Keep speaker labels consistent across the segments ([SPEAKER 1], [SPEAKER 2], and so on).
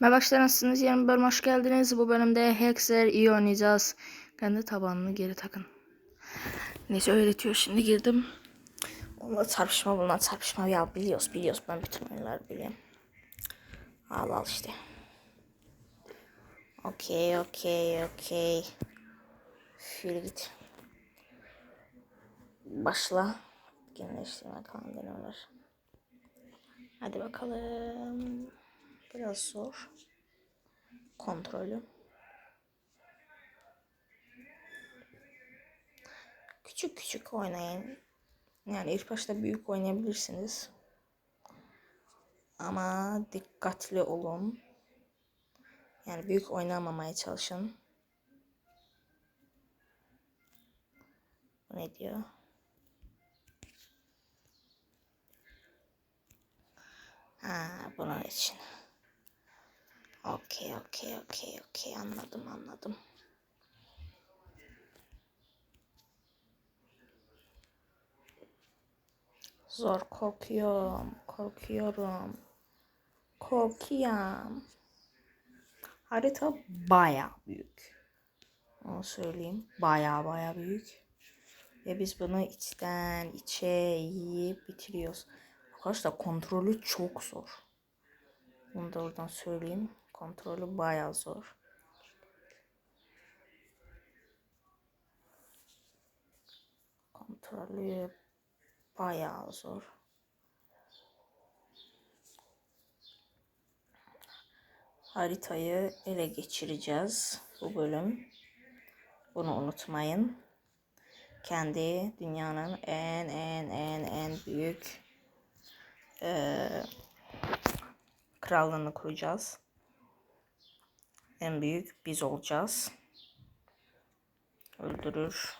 [SPEAKER 1] Merhaba arkadaşlar nasılsınız? Yeni bir bölüme hoş geldiniz. Bu bölümde Hexer iyi oynayacağız. Kendi tabanını geri takın. Neyse öğretiyor. Şimdi girdim. Onunla çarpışma bununla çarpışma. Ya biliyoruz biliyoruz. Ben bütün oyunları biliyorum. Al al işte. Okey okey okey. Şöyle git. Başla. Genleştirme kan denemeler. Hadi bakalım. Biraz zor. Kontrolü. Küçük küçük oynayın. Yani ilk başta büyük oynayabilirsiniz. Ama dikkatli olun. Yani büyük oynamamaya çalışın. Ne diyor? Ha, bunun için. Okey, okey, okey, okey. Anladım, anladım. Zor korkuyorum, korkuyorum. Korkuyorum. Harita baya büyük. Onu söyleyeyim. Baya baya büyük. Ve biz bunu içten içe yiyip bitiriyoruz. Arkadaşlar kontrolü çok zor. Bunu da oradan söyleyeyim. Kontrolü bayağı zor. Kontrolü bayağı zor. Haritayı ele geçireceğiz bu bölüm. Bunu unutmayın. Kendi dünyanın en en en en büyük eee krallığını kuracağız. En büyük biz olacağız. Öldürür.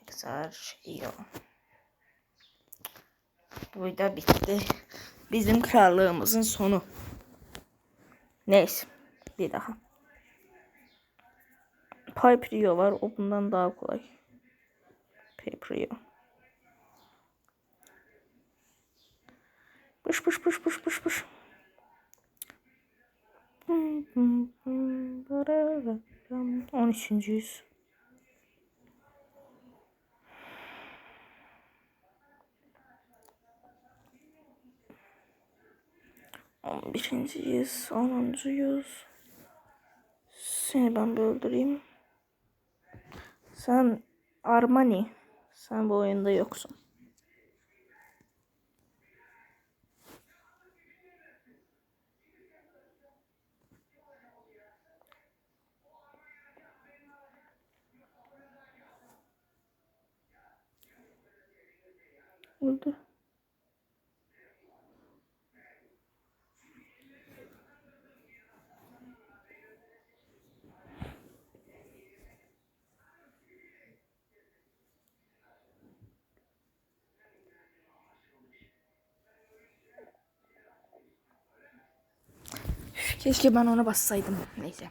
[SPEAKER 1] Hexar iyi. Bu da bitti. Bizim krallığımızın sonu. Neyse. Bir daha. Pipe Rio var. O bundan daha kolay. Pipe Rio. Pış pış pış pış pış pış. 13. yüz. On birinci yüz, onuncu yüz. Seni ben bir. Sen Armani. Sen bu oyunda yoksun. Üf, Keşke ben ona bassaydım. Neyse.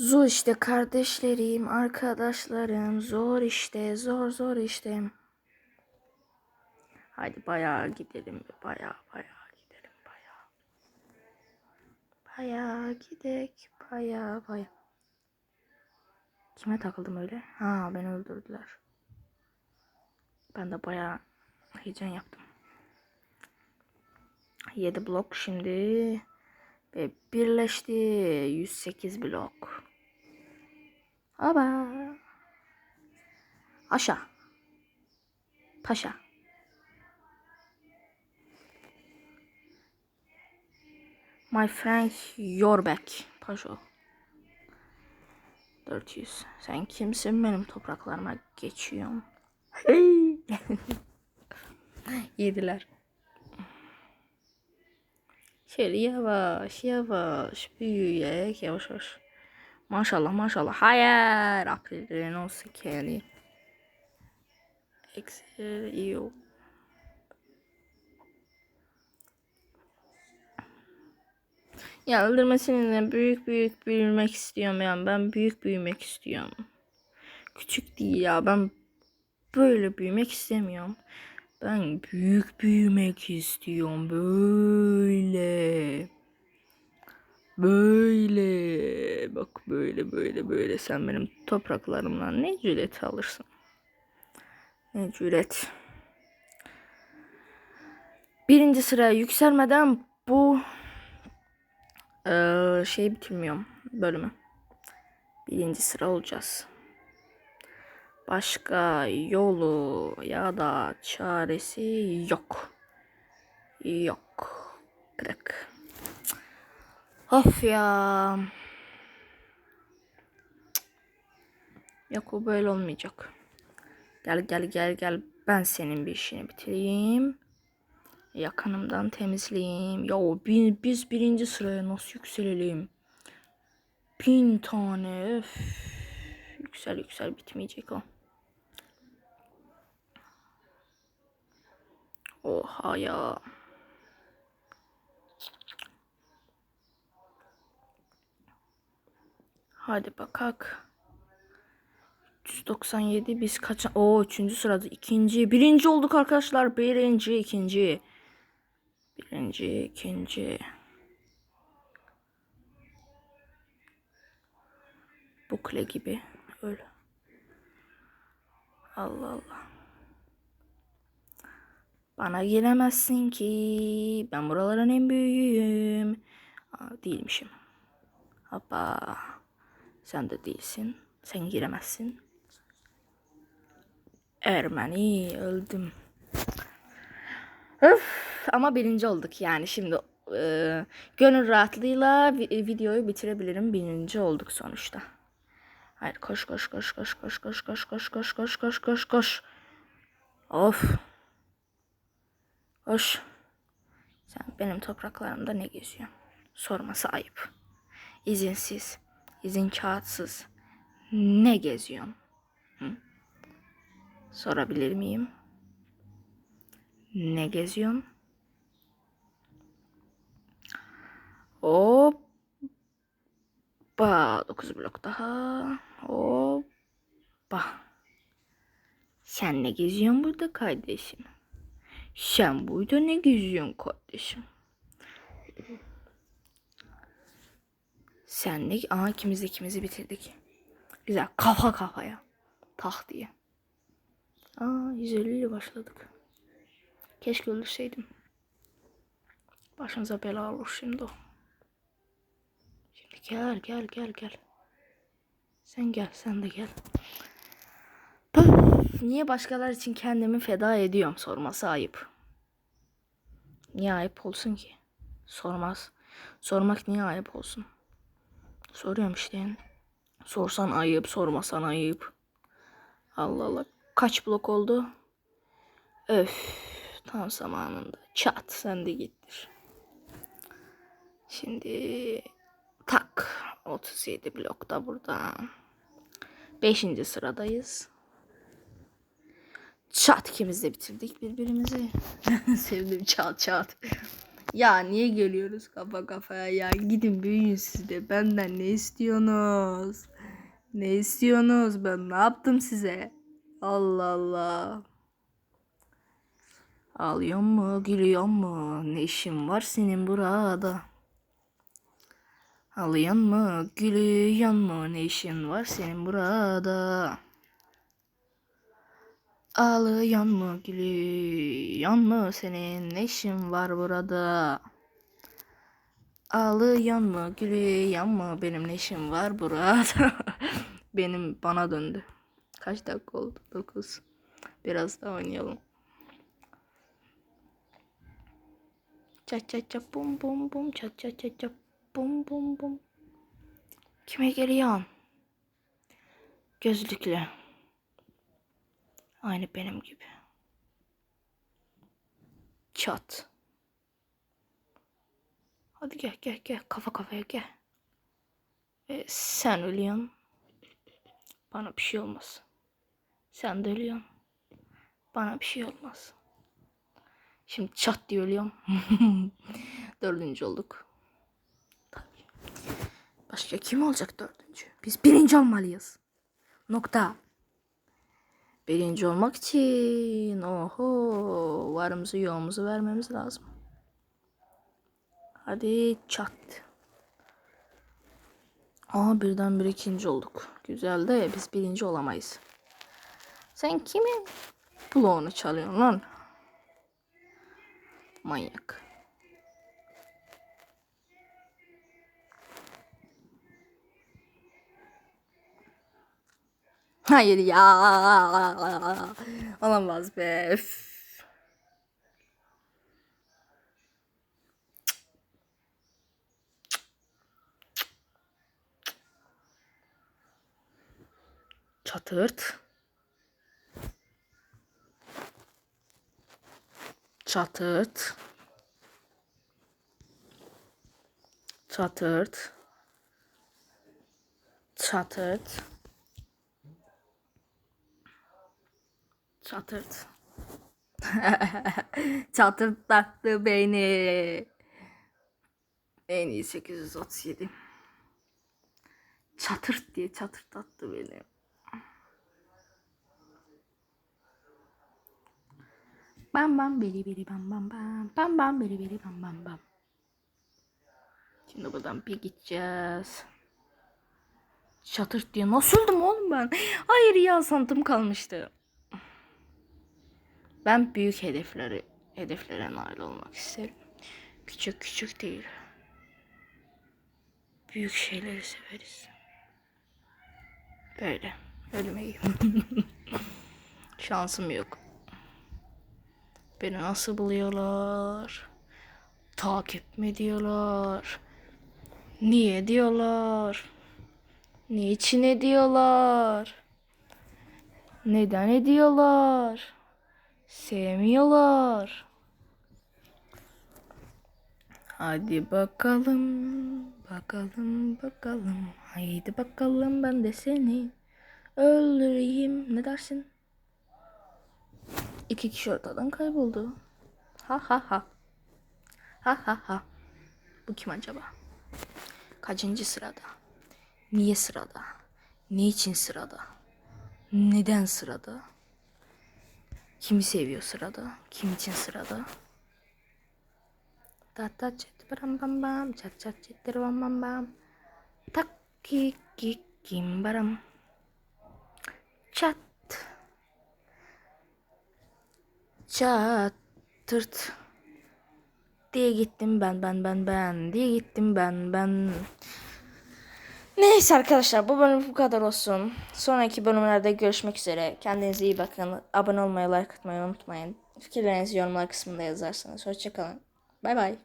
[SPEAKER 1] Zor işte kardeşlerim, arkadaşlarım. Zor işte, zor zor işte. Hadi bayağı gidelim. Bayağı bayağı gidelim. Bayağı. Bayağı gidek. Bayağı bayağı. Kime takıldım öyle? Ha beni öldürdüler. Ben de bayağı heyecan yaptım. 7 blok şimdi ve birleşti 108 blok. Aba. Aşağı. Paşa. My friend your back. Paşo. 400. Sen kimsin benim topraklarıma geçiyorsun. Hey. Yediler. Şöyle yavaş yavaş büyüyerek yavaş yavaş. Maşallah maşallah. Hayır. April'in olsun Kelly. Excel iyi. Ya öldürmesinizle büyük büyük büyümek istiyorum yani. Ben büyük büyümek istiyorum. Küçük değil ya. Ben böyle büyümek istemiyorum. Ben büyük büyümek istiyorum. Böyle. Böyle. Bak böyle böyle böyle. Sen benim topraklarımdan ne cüret alırsın? Ne cüret. Birinci sıraya yükselmeden bu eee şey bitirmiyorum bölümü. Birinci sıra olacağız. Başka yolu ya da çaresi yok. Yok. Bırak. Of ya. Yok bu böyle olmayacak. Gel gel gel gel. Ben senin bir işini bitireyim. Yakınımdan temizleyeyim. Ya o bi- biz birinci sıraya nasıl yükselelim? Bin tane. Öf. Yüksel yüksel bitmeyecek o. Oha ya. Hadi bakak. 397 biz kaç? O üçüncü sırada ikinci. Birinci olduk arkadaşlar. Birinci, ikinci. Birinci, ikinci. Bukle gibi. Öyle. Allah Allah. Bana gelemezsin ki. Ben buraların en büyüğüyüm. Aa, değilmişim. Hoppa. Sen de değilsin. Sen giremezsin. Ermeni öldüm. Öf, ama birinci olduk yani şimdi e, gönül rahatlığıyla vi- videoyu bitirebilirim. Birinci olduk sonuçta. Hayır koş koş koş koş koş koş koş koş koş koş koş koş koş. Of. Koş. Sen benim topraklarımda ne geziyorsun? Sorması ayıp. İzinsiz, izin kağıtsız ne geziyorsun? Hı? Sorabilir miyim? Ne geziyorsun? Hoppa. 9 blok daha. Hoppa. Sen ne geziyorsun burada kardeşim? Sen burada ne geziyorsun kardeşim? Sen ne? Aa ikimiz ikimizi bitirdik. Güzel. Kafa kafaya. Tak diye. Aa 150 ile başladık. Keşke öldürseydim. Başımıza bela olur şimdi o. Şimdi gel gel gel gel. Sen gel sen de gel. Niye başkalar için kendimi feda ediyorum sorması ayıp. Niye ayıp olsun ki? Sormaz. Sormak niye ayıp olsun? Soruyorum işte. Sorsan ayıp, sormasan ayıp. Allah Allah. Kaç blok oldu? Öf. Tam zamanında. Çat sen de gittir. Şimdi tak 37 blokta burada. 5. sıradayız. Çat ikimiz de bitirdik birbirimizi. Sevdim çat çat. Ya niye geliyoruz kafa kafaya ya? Gidin büyüyün siz de. Benden ne istiyorsunuz? Ne istiyorsunuz? Ben ne yaptım size? Allah Allah. Ağlıyor mu? Gülüyor mu? Ne işin var senin burada? Ağlıyor mu? Gülüyor mu? Ne işin var senin burada? Ağlıyor mu? Gülüyor mu? Senin ne işin var burada? Ağlıyor mu? Gülüyor mu? Benim ne işim var burada? Benim bana döndü. Kaç dakika oldu? 9. Biraz daha oynayalım. Çat çat çat bum bum bum çat çat çat çat bum bum bum. Kime geliyorsun? Gözlüklü. Aynı benim gibi. Çat. Hadi gel gel gel kafa kafaya gel. E, sen ölüyorsun. Bana bir şey olmaz. Sen de ölüyorsun. Bana bir şey olmaz. Şimdi çat diye ölüyorum. Dördüncü olduk. Tabii. Başka kim olacak dördüncü? Biz birinci olmalıyız. Nokta. Birinci olmak için oho varımızı yoğumuzu vermemiz lazım. Hadi çat. Aa birden bir ikinci olduk. Güzel de biz birinci olamayız. Sen kimin bloğunu çalıyorsun lan? Manyak. Hayır ya. Olamaz be. Üf. Çatırt. Çatırt. Çatırt. Çatırt. Çatırt. Çatırtattı beni. En iyi 837. Çatırt diye çatırtattı beni. Bam bam biri biri bam bam bam. Bam bam biri biri bam bam bam. Şimdi buradan bir gideceğiz. Çatırt diye nasıl öldüm oğlum ben? Hayır ya sandım kalmıştı. Ben büyük hedefleri hedeflere nail olmak isterim. Küçük küçük değil. Büyük şeyleri severiz. Böyle. Ölmeyeyim. Şansım yok. Beni nasıl buluyorlar? Takip mi diyorlar? Niye diyorlar? Niçin ediyorlar? Neden ediyorlar? Sevmiyorlar. Hadi bakalım, bakalım, bakalım. Haydi bakalım ben de seni öldüreyim. Ne dersin? İki kişi ortadan kayboldu. Ha ha ha. Ha ha ha. Bu kim acaba? Kaçıncı sırada? Niye sırada? Niçin sırada? Neden sırada? Kimi seviyor sırada? Kim için sırada? Ta ta çet baram bam bam çat çat çet bam bam bam tak ki ki kim baram çat çat tırt diye gittim ben ben ben ben diye gittim ben ben Neyse arkadaşlar bu bölüm bu kadar olsun. Sonraki bölümlerde görüşmek üzere. Kendinize iyi bakın. Abone olmayı, like atmayı unutmayın. Fikirlerinizi yorumlar kısmında yazarsanız. Hoşçakalın. Bay bay.